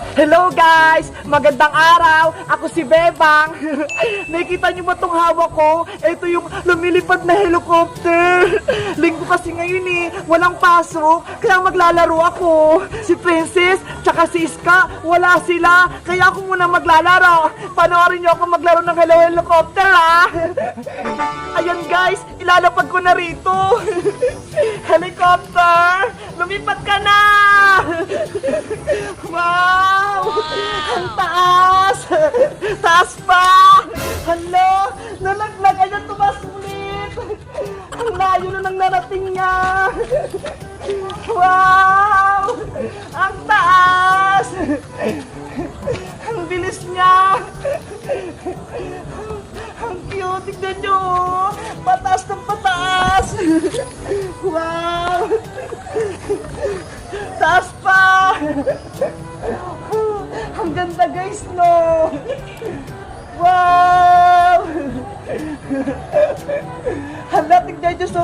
Hello guys! Magandang araw! Ako si Bebang! Nakikita niyo ba itong hawak ko? Ito yung lumilipad na helicopter! Linggo kasi ngayon eh, walang pasok, kaya maglalaro ako! Si Princess, tsaka si Iska, wala sila, kaya ako muna maglalaro! Panoorin niyo ako maglaro ng Hello Helicopter ah! Ayan guys, ilalapag ko na rito! Helicopter! Lumipad ka na! Wow! Ang taas! Taas pa! Hala! Nalaglag! Ayan, tumas ulit! Ang layo na nang narating niya!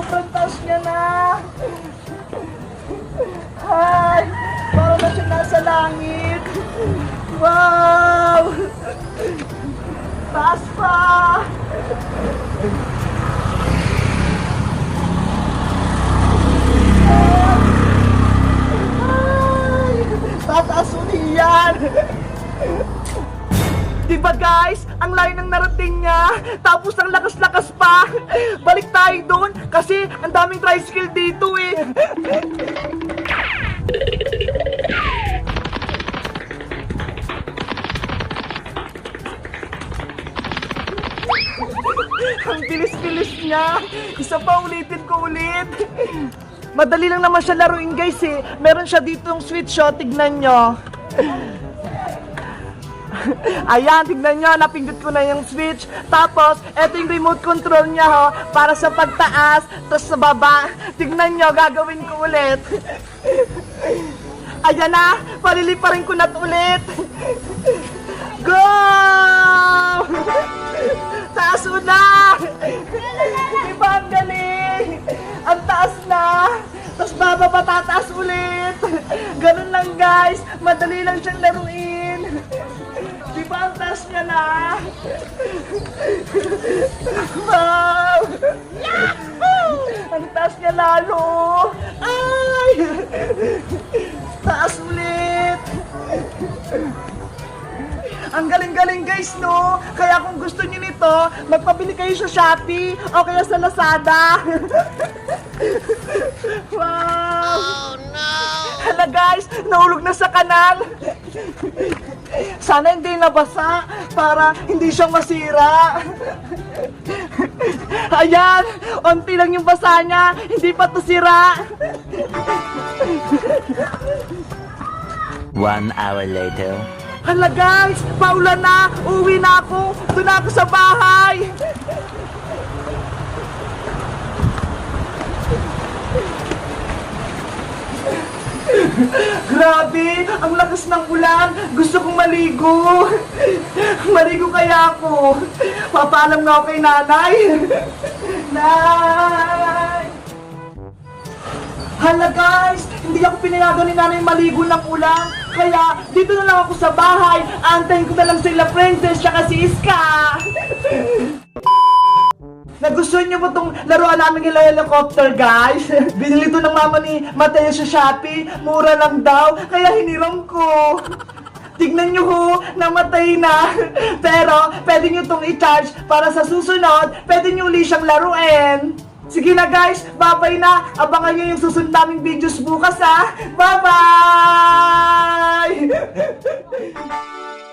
Taas niya na! Hi! Parang na siya nasa langit! Wow! Taas pa! Ay! Tataas ulit yan! Diba guys? Ang layo ng narating niya. Tapos ang lakas-lakas pa. Balik tayo doon kasi ang daming tricycle dito eh. ang bilis-bilis niya. Isa pa ulitin ko ulit. Madali lang naman siya laruin guys eh. Meron siya ditong switch shot. Tignan nyo. Ayan, tignan nyo, napindot ko na yung switch. Tapos, eto yung remote control niya ho, para sa pagtaas, tapos sa baba. Tignan nyo, gagawin ko ulit. Ayan na, paliliparin ko na ulit. Go! Taas na! Di ba ang galing? Ang taas na! Tapos bababa tataas ulit! Ganun lang guys! Madali lang siyang laruin! Ba ang taas niya na? Wow! Ang taas niya lalo! Ay! Taas ulit! Ang galing-galing guys, no? Kaya kung gusto niyo nito, magpabili kayo sa Shopee o kaya sa Lazada. wow! Oh no! Nahulog na sa kanal. Sana hindi nabasa para hindi siya masira. Ayan, onti lang yung basa niya, hindi pa to sira. One hour later. Hala guys, paulan na, uwi na ako, doon na ako sa bahay. Ang lakas ng ulan. Gusto kong maligo. Maligo kaya ako. Papaalam na ako kay nanay. Nay! Hala guys, hindi ako pinayagan ni nanay maligo ng ulan. Kaya dito na lang ako sa bahay. Antayin ko na lang sila princess tsaka si Iska. Nagustuhan niyo ba tong laruan namin ng helicopter, guys? Binili to ng mama ni Mateo sa Shopee. Mura lang daw, kaya hiniram ko. Tignan nyo ho, namatay na. Pero, pwede nyo itong i-charge para sa susunod, pwede nyo uli siyang laruin. Sige na guys, babay na. Abangan nyo yung susunod naming videos bukas ha. Bye-bye!